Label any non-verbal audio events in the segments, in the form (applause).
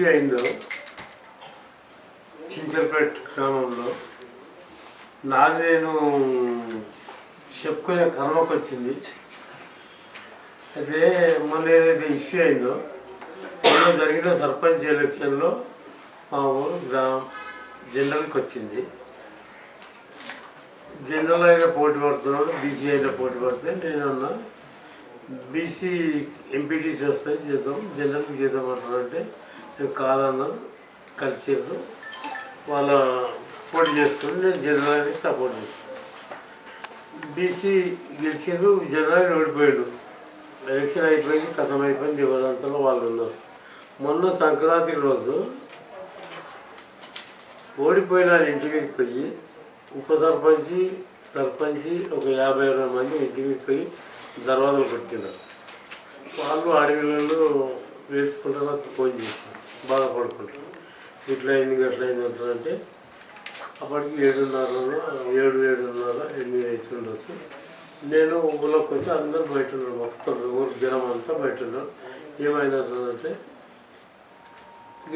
Issue అయిందో చించల్పేట్ గ్రామంలో నాది నేను చెప్పుకునే కర్మకు వచ్చింది. అయితే మొన్న ఏదైతే ఇష్యూ అయిందో మొన్న జరిగిన సర్పంచ్ ఎలక్షన్లో మా ఊరు గ్రామ జనరల్కి వచ్చింది. జనరల్ అయినా పోటీ పడుతున్నాడు బీసీ అయిన పోటీ పడితే నేను అన్నా బీసీ ఎంపీటీసీ వస్తాయి చేద్దాం జనరల్కి చేద్దాం అంటారంటే నేను కాదన్నాను వాళ్ళ పోటీ చేసుకుని నేను జనరల్కి సపోర్ట్ చేస్తాను. బీసీ గెలిచిండు జనరల్ ఓడిపోయాడు. ఎలక్షన్ అయిపోయింది కథం అయిపోయింది ఎవరంతలో వాళ్ళు ఉన్నారు. మొన్న సంక్రాంతి రోజు ఓడిపోయిన ఇంటికి పోయి ఉప సర్పంచి సర్పంచి ఒక యాభై అరవై మంది ఇంటికి పోయి దర్వాజలు కొట్టినారు. వాళ్ళు అడవిలలో వేసుకుంటారు నాకు ఫోన్ చేశారు. బాధపడుకుంటారు. ఇట్లా అయింది అట్లా అయింది అంటారంటే అప్పటికి ఏడున్నరలో ఏడు ఏడున్నర ఎనిమిది అవుతుంది ఉండొచ్చు నేను ఊళ్ళోకి వచ్చి అందరూ బయట ఉన్నారు మొత్తం ఊరు జనం అంతా బయట ఉన్నారు. ఏమైందంటే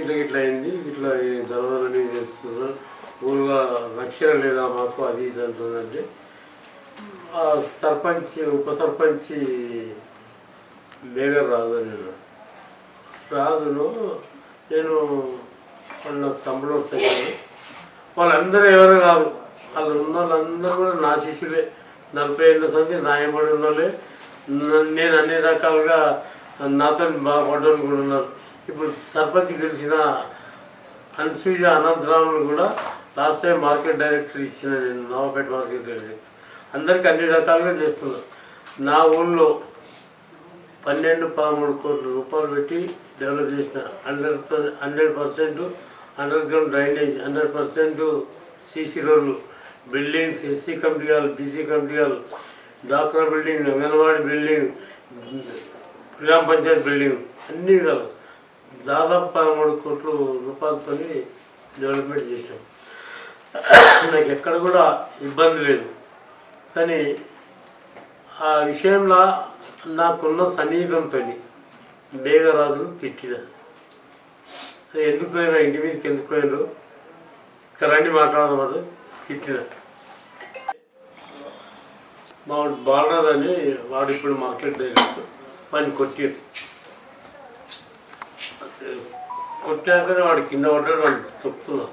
ఇట్లా ఇట్లా అయింది ఇట్లా ధర్మాలని చేస్తున్నారు. ఊళ్ళో రక్షణ లేదా మాకు అది ఇది అంటుందంటే ఆ సర్పంచ్ ఉప సర్పంచ్ మేఘర్ రాజు అని రాజును నేను వాళ్ళ తమ్ముడు వస్తాను వాళ్ళందరూ ఎవరు కాదు. వాళ్ళు ఉన్న వాళ్ళందరూ కూడా నా శిష్యులే. నలభై ఏళ్ళ సంది నాయబడి ఉన్నోళ్ళే. నేను అన్ని రకాలుగా నాతో బాగుపడ్డాను కూడా ఉన్నారు. ఇప్పుడు సర్పంచ్ గెలిచిన అన్సూజ అనంతరాములు కూడా లాస్ట్ టైం మార్కెట్ డైరెక్టర్ ఇచ్చిన నేను నవాపేట మార్కెట్ డైరెక్టర్ అందరికీ అన్ని రకాలుగా చేస్తున్నా నా ఊళ్ళో పన్నెండు పదమూడు కోట్ల రూపాయలు పెట్టి డెవలప్ చేసిన hundred hundred percent underground drainage hundred percent CC రోడ్లు బిల్డింగ్స్ ఎస్సీ కమిటీ వాళ్ళు బీసీ కమిటీ వాళ్ళు డాక్టర్ బిల్డింగ్ అంగన్వాడీ బిల్డింగ్ గ్రామ పంచాయత్ బిల్డింగ్ అన్నీ విధాలు దాదాపు పదమూడు కోట్ల రూపాయలతో డెవలప్మెంట్ చేసాం నాకు ఎక్కడ కూడా ఇబ్బంది లేదు. కానీ ఆ విషయంలో నాకున్న సన్నిహితంతో బేగరాజును తిట్టిన. ఎందుకు పోయినా ఇంటి మీదకి ఎందుకు పోయినారు? కరెంట్ మాట్లాడదాం మాట్లాడదామని తిట్టిన. మా వాడు బాలరాజు అని వాడు ఇప్పుడు మార్కెట్ డైరెక్టర్ పని కొట్టారు కొట్టాకనే వాడు కింద పడ్డాడు వాడు చెప్తున్నా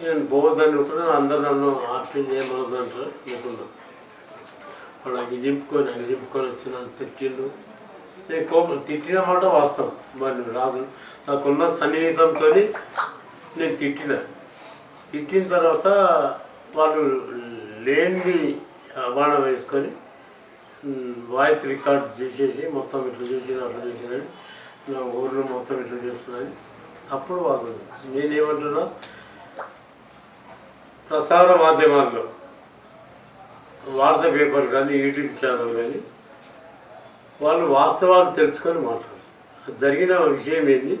నేను పోవద్దని కూడా అందరు నన్ను ఆప్షన్ చేయమన్నది అనుకున్నాను వాడు అగ్గి చింపుకొని అగ్గి చింపుకొని వచ్చి నన్ను తిట్టిండు. నేను కోపం తిట్టిన మాట వాస్తవం. మరి రాదు నాకున్న సన్నిహితంతో నేను తిట్టిన. తిట్టిన తర్వాత వాళ్ళు లేనిది బాణం వేసుకొని వాయిస్ రికార్డ్ చేసేసి మొత్తం ఇట్లా చేసిన అట్లా చేసినని నా ఊర్లో మొత్తం ఇట్లా చేస్తున్నాను అప్పుడు వాళ్ళు నేనేమంటున్నా? ప్రసార మాధ్యమాల్లో వార్తా పేపర్ కానీ యూట్యూబ్ ఛానల్ కానీ వాళ్ళు వాస్తవాలు తెలుసుకొని మాట్లాడారు. జరిగిన విషయం ఏంది?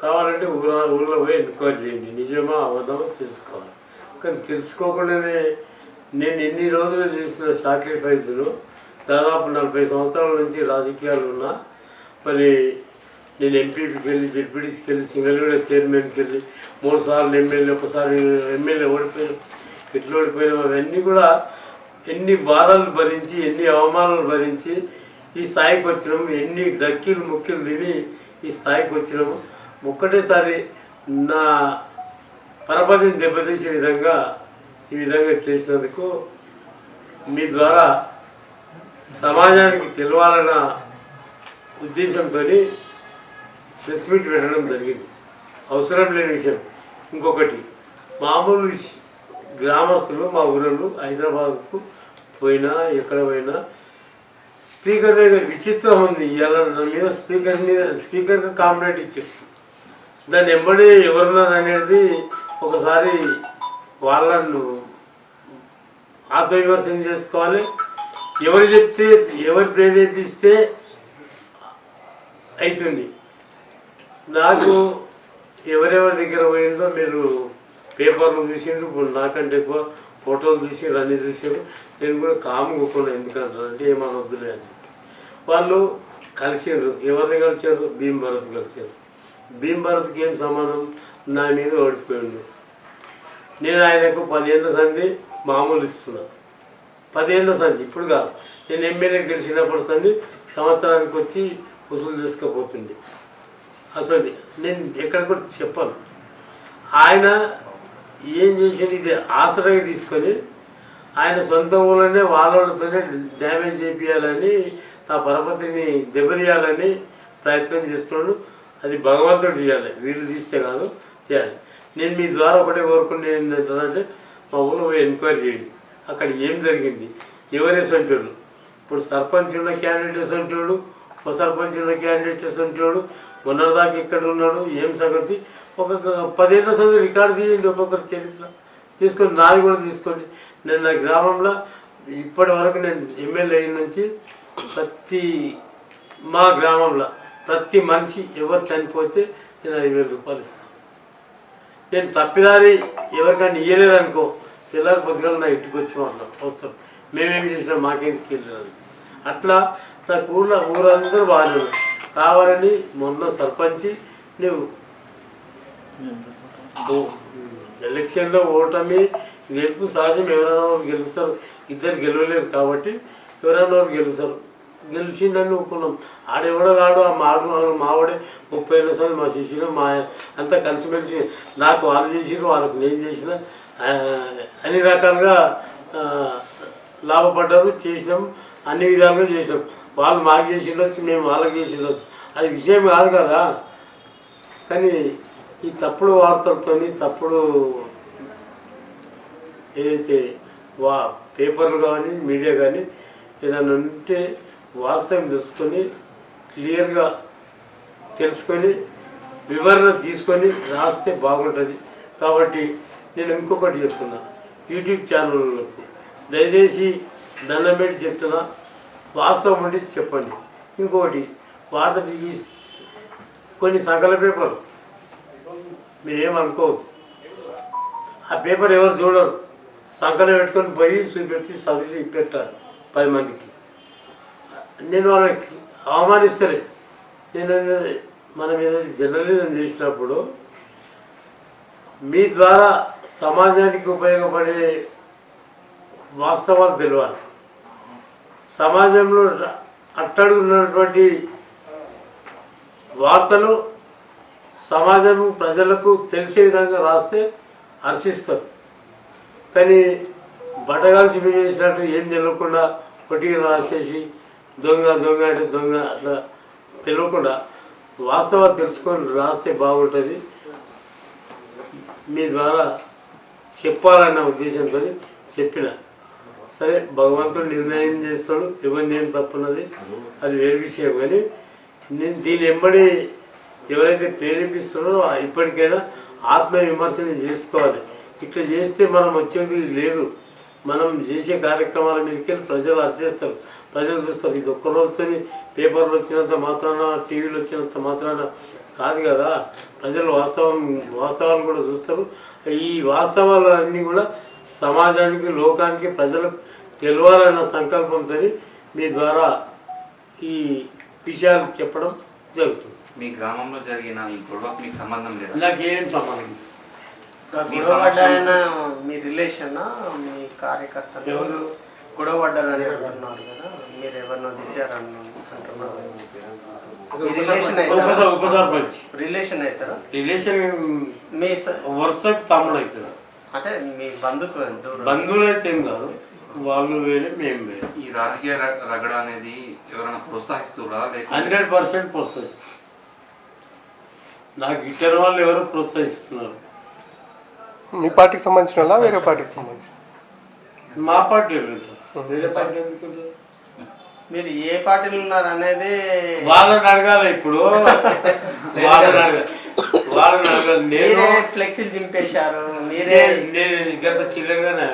కావాలంటే ఊళ్ళో ఊళ్ళో పోయి ఎన్క్వైరీ చేయండి. నిజమా అబద్ధమో తెలుసుకోవాలి. కానీ తెలుసుకోకుండానే నేను ఎన్ని రోజులు చేసిన సాక్రిఫైస్లు దాదాపు నలభై సంవత్సరాల నుంచి రాజకీయాలు ఉన్నా మరి నేను ఎంపీపీకి వెళ్ళి జెడ్పీటీసీకి వెళ్ళి సింగల్గూడ చైర్మన్కి వెళ్ళి మూడు సార్లు ఎమ్మెల్యే ఒకసారి ఎమ్మెల్యే ఓడిపోయాను ఎట్లా ఓడిపోయినా అవన్నీ కూడా ఎన్ని బాధలు భరించి ఎన్ని అవమానాలు భరించి ఈ స్థాయికి వచ్చినాము ఎన్ని డక్కిలు ముక్కిలు తిని ఈ స్థాయికి వచ్చినాము. ఒక్కటేసారి నా పరపతిని దెబ్బతీసే విధంగా ఈ విధంగా చేసినందుకు మీ ద్వారా సమాజానికి తెలవాలన్న ఉద్దేశంతో ప్రెస్ మీట్ పెట్టడం జరిగింది. అవసరం లేని విషయం. ఇంకొకటి మామూలు గ్రామస్తులు మా ఊళ్ళో హైదరాబాద్కు పోయినా ఎక్కడ పోయినా స్పీకర్ దగ్గర విచిత్రం ఉంది. ఎలా మీద స్పీకర్ మీద స్పీకర్కి కాంప్లైంట్ ఇచ్చారు దాన్ని ఎంబడి ఎవరున్నారు అనేది ఒకసారి వాళ్ళను ఆత్మవిమర్శనం చేసుకోవాలి. ఎవరు చెప్తే ఎవరు ప్రేరేపిస్తే అవుతుంది నాకు ఎవరెవరి దగ్గర పోయిందో మీరు పేపర్లు చూసిండ్రు. ఇప్పుడు నాకంటే ఎక్కువ ఫోటోలు చూసి అన్నీ చూసారు నేను కూడా కాము కూకున్నా ఎందుకంటారంటే ఏమనొద్దులే అని. వాళ్ళు కలిసిండ్రు ఎవరిని కలిసారు భీమ్ భరత్ కలిసారు భీమ్ భరత్కి ఏం సమానం నా మీద ఓడిపోయిండు. నేను ఆయనకు పదిహేను సంధి మామూలు ఇస్తున్నా. పదిహేను సంధి ఇప్పుడు కాదు. నేను ఎమ్మెల్యే గెలిచినప్పుడు సంధి సంవత్సరానికి వచ్చి వసూలు చేసుకోపోతుంది అసలు నేను ఎక్కడ కూడా చెప్పను. ఆయన ఏం చేసిండు ఇది ఆసరాగా తీసుకొని ఆయన సొంత ఊళ్ళోనే వాళ్ళతోనే డ్యామేజ్ చేయించాలని నా పరపతిని దెబ్బతీయాలని ప్రయత్నం చేస్తున్నాడు. అది భగవంతుడు తీయాలి. వీళ్ళు తీస్తే కాదు చేయాలి నేను మీ ద్వారా ఒకటే కోరుకునే ఏంటంటే మా ఊళ్ళో పోయి ఎంక్వైరీ చేయండి. అక్కడ ఏం జరిగింది? ఎవరే సొంటోళ్ళు ఇప్పుడు సర్పంచ్ ఉన్న క్యాండిడేట్స్ సొంటోడు ఉప సర్పంచ్ ఉన్న క్యాండిడేట్స్ సొంటోడు ఉన్నదాకా ఇక్కడ ఉన్నాడు ఏం సంగతి? ఒక్కొక్క పదిహేను సంగతి రికార్డు తీయండి ఒక్కొక్కరు చరిత్ర. తీసుకొని నాది కూడా తీసుకోండి. నేను నా గ్రామంలో ఇప్పటి వరకు నేను ఎమ్మెల్యే అయిన నుంచి ప్రతి మా గ్రామంలో ప్రతి మనిషి ఎవరు చనిపోతే నేను ఐదు వేల రూపాయలు ఇస్తాను. నేను తప్పిదారి ఎవరికైనా ఇయ్యలేదనుకో పిల్లలు పొద్దుగల నా ఇంటికి వచ్చి మాట్లాడు వస్తాం మేమేం చేసినా మాకేం తెలియదు. అట్లా నాకు ఊళ్ళో ఊరందరూ బాగానే కావాలని మొన్న సర్పంచి నువ్వు ఎలక్షన్లో ఓటమి గెలుపు సహజం ఎవరైనా గెలుస్తారు. ఇద్దరు గెలవలేరు కాబట్టి ఎవరైనా గెలుస్తారు. గెలిచిండని ఒప్పుకున్నాం. ఆడెవడో కాడు ఆ మాడు మావాడే ముప్పై ఏళ్ళ సార్లు మా శిష్యులు మా అంతా కలిసిమెలిసి నాకు వాళ్ళు చేసిరు వాళ్ళకి నేను చేసిన అన్ని రకాలుగా లాభపడ్డారు చేసినాం. అన్ని విధాలుగా చేసినాం. వాళ్ళు మాకు చేసి ఉండొచ్చు మేము వాళ్ళకి చేసి ఉండొచ్చు అది విషయం కాదు కదా. కానీ ఈ తప్పుడు వార్తలతోని తప్పుడు ఏదైతే వా పేపర్లు కానీ మీడియా కానీ ఏదైనా ఉంటే వాస్తవం తెలుసుకొని క్లియర్గా తెలుసుకొని వివరణ తీసుకొని రాస్తే బాగుంటుంది. కాబట్టి నేను ఇంకొకటి చెప్తున్నా. యూట్యూబ్ ఛానళ్ళకు దయచేసి దండం పెట్టి చెప్తున్నా. వాస్తవం ఉంటే చెప్పండి. ఇంకొకటి వార్త ఈ కొన్ని సకల పేపర్లు మీరేమనుకోవద్దు. ఆ పేపర్ ఎవరు చూడరు. సంకలం పెట్టుకొని పోయి చూపెట్టి చదివి పెట్టారు పది మందికి. నేను వాళ్ళకి అవమానిస్తలే. నేను అనేది మన మీద జర్నలిజం చేసినప్పుడు మీ ద్వారా సమాజానికి ఉపయోగపడే వాస్తవాలు తెలియాలి సమాజంలో అట్టడుగు ఉన్నటువంటి వార్తలు సమాజం ప్రజలకు తెలిసే విధంగా రాస్తే హర్షిస్తారు. కానీ బట్టగాల్సి సిమి చేసినట్టు ఏం తెలియకుండా పొట్టిగా రాసేసి దొంగ దొంగ అంటే దొంగ అట్లా తెలియకుండా వాస్తవాలు తెలుసుకొని రాస్తే బాగుంటుంది. మీ ద్వారా చెప్పాలన్న ఉద్దేశంతో చెప్పిన. సరే భగవంతుడు నిర్ణయం చేస్తాడు ఇవన్నీ ఏం తప్పున్నది అది వేరు విషయం. కానీ నేను దీని ఎంబడి ఎవరైతే ప్రేరేపిస్తున్నారో ఇప్పటికైనా ఆత్మ విమర్శన చేసుకోవాలి. ఇట్లా చేస్తే మనం వచ్చేది లేదు. మనం చేసే కార్యక్రమాల మీదకి ప్రజలు అర్చేస్తారు. ప్రజలు చూస్తారు ఇది ఒక్క రోజుతోని పేపర్లు వచ్చినంత మాత్రాన టీవీలు వచ్చినంత మాత్రాన కాదు కదా. ప్రజలు వాస్తవం వాస్తవాలు కూడా చూస్తారు. ఈ వాస్తవాలు అన్నీ కూడా సమాజానికి లోకానికి ప్రజలకు తెలవాలన్న సంకల్పంతో మీ ద్వారా ఈ విషయాలు చెప్పడం జరుగుతుంది. మీ గ్రామంలో జరిగిన ఈ గొడవకు మీకు సంబంధం లేదా? నాకేం సంబంధం? మీ మీ రిలేషన్? మీ కార్యకర్తలు? ఎవరు? గొడవ పడ్డారని అంటున్నారు కదా మీరు ఎవరినో తిట్టారని అంటున్నారు. రిలేషన్ ఉప అవుతారా ఉప సర్పంచ్ రిలేషన్ అవుతారా? రిలేషన్ మీ స- వరుసకు తమ్ముడు అవుతుంది అంటే మీ బంధుత్వం దూరం? బంధువులు అయితే ఏం కాదు వాళ్ళు వేరే మేము వేరే. ఈ రాజకీయ ర- రగడ అనేది ఎవరైనా ప్రోత్సహిస్తురా? లేకపోతే హండ్రెడ్ పర్సెంట్ ప్రోత్సహిస్తారు నాకు ఇచ్చిన వాళ్ళు ఎవరు ప్రోత్సహిస్తున్నారు? మీ పార్టీకి సంబంధించిన వాళ్ళా? వేరే పార్టీకి సంబంధించి మా పార్టీ. వేరే పార్టీ ఎందుకు? మీరు ఏ పార్టీలు ఉన్నారు అనేది వాళ్ళని అడగాలి ఇప్పుడు. వాళ్ళని అడగాలి వాళ్ళని అడగాలి నేను మీరే ఫ్లెక్సీలు చింపేశారు మీరే నేను గత చిల్లరగానే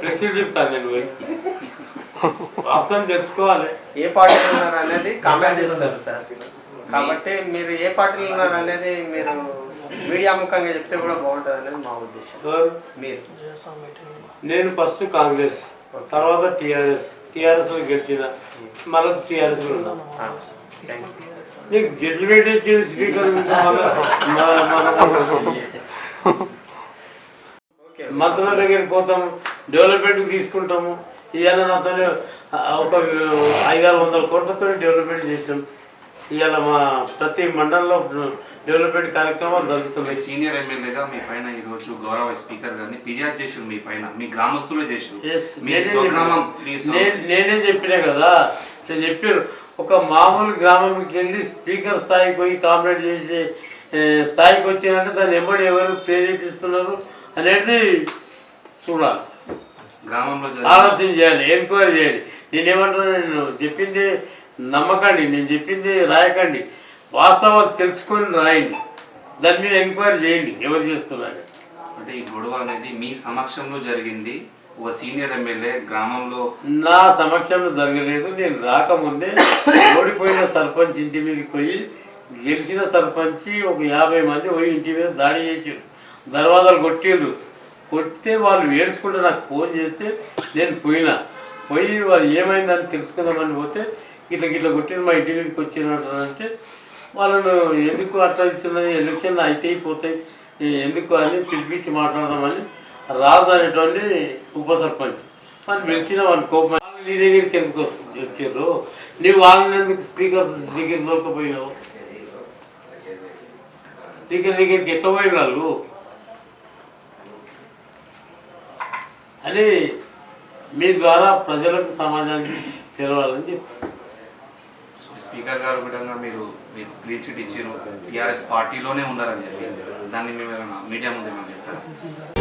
ఫ్లెక్సీ చెప్తాను నేను. (laughs) వాస్తవం తెలుసుకోవాలి. ఏ పార్టీలు ఉన్నారు అనేది కామెంట్ చేస్తారు సార్. కాబట్టి మీరు ఏ పార్టీలు ఉన్నారు అనేది మీరు మీడియా ముఖంగా చెప్తే కూడా బాగుంటుంది అనేది మా ఉద్దేశం? మీరు. నేను ఫస్ట్ కాంగ్రెస్ తర్వాత టీఆర్ఎస్. టీఆర్ఎస్ గెలిచిన మళ్ళీ టీఆర్ఎస్ యూ నీకు జడ్జిమెంట్ ఇచ్చింది స్పీకర్ మంత్రుల దగ్గరికి పోతాము డెవలప్మెంట్ తీసుకుంటాము. ఇవాళ నాతో ఒక ఐదారు వందల కోట్లతో డెవలప్మెంట్ చేసినాం. ఇవాళ మా ప్రతి మండలంలో డెవలప్మెంట్ కార్యక్రమాలు జరుగుతున్నాయి. సీనియర్ ఎమ్మెల్యేగా మీ పైన ఈ రోజు గౌరవ స్పీకర్ గారిని ఫిర్యాదు చేసారు మీ పైన మీ గ్రామస్తులే చేసారు మీ నేనే చెప్పిన. కదా నేను చెప్పాను ఒక మామూలు గ్రామంకి వెళ్ళి స్పీకర్ స్థాయికి పోయి కాంప్లైంట్ చేసే స్థాయికి వచ్చినంటే దాన్ని ఎమ్మడి ఎవరు ప్రేరేపిస్తున్నారు అనేది చూడాలి. గ్రామంలో ఆలోచన చేయాలి ఎంక్వైరీ చేయాలి. నేనేమంటున్నా నేను చెప్పింది నమ్మకండి నేను చెప్పింది రాయకండి. వాస్తవాలు తెలుసుకొని రాయండి. దాని మీద ఎంక్వైరీ చేయండి ఎవరు చేస్తున్నారు? అంటే ఈ గొడవ అనేది మీ సమక్షంలో జరిగింది. ఒక సీనియర్ ఎమ్మెల్యే గ్రామంలో నా సమక్షంలో జరగలేదు. నేను రాకముందే ఓడిపోయిన సర్పంచ్ ఇంటి మీదకి పోయి గెలిచిన సర్పంచ్ ఒక యాభై మంది పోయి ఇంటి మీద దాడి చేసారు దర్వాజాలు కొట్టిండ్రు. కొడితే వాళ్ళు ఏడ్చుకుంటే నాకు ఫోన్ చేస్తే నేను పోయినా. పోయి వాళ్ళు ఏమైందని తెలుసుకుందామని పోతే ఇట్లా ఇట్లా కొట్టిన మా ఇంటి మీదకి వచ్చినట్టు వాళ్ళను ఎందుకు అట్లా ఇస్తున్నది ఎలక్షన్ అయితే పోతాయి ఎందుకు అని పిలిపించి మాట్లాడదామని రాజు అనేటువంటి ఉప సర్పంచ్. వాళ్ళు పిలిచిన వాళ్ళ కోపం నీ దగ్గరికి ఎందుకు వస్తుంది వచ్చారు నీవు వాళ్ళని ఎందుకు స్పీకర్ దగ్గర దొరకపోయినావు స్పీకర్ దగ్గరికి ఎట్లా పోయిన వాళ్ళు? అని మీ ద్వారా ప్రజలకు సమాజానికి తెలవాలని చెప్తాను స్పీకర్ గారు విధంగా మీరు మీరు క్లీన్ చిట్ ఇచ్చారు టీఆర్ఎస్ పార్టీలోనే ఉన్నారని చెప్పి. దాన్ని మేము మీడియా ముందు ఏమైనా చెప్తారా?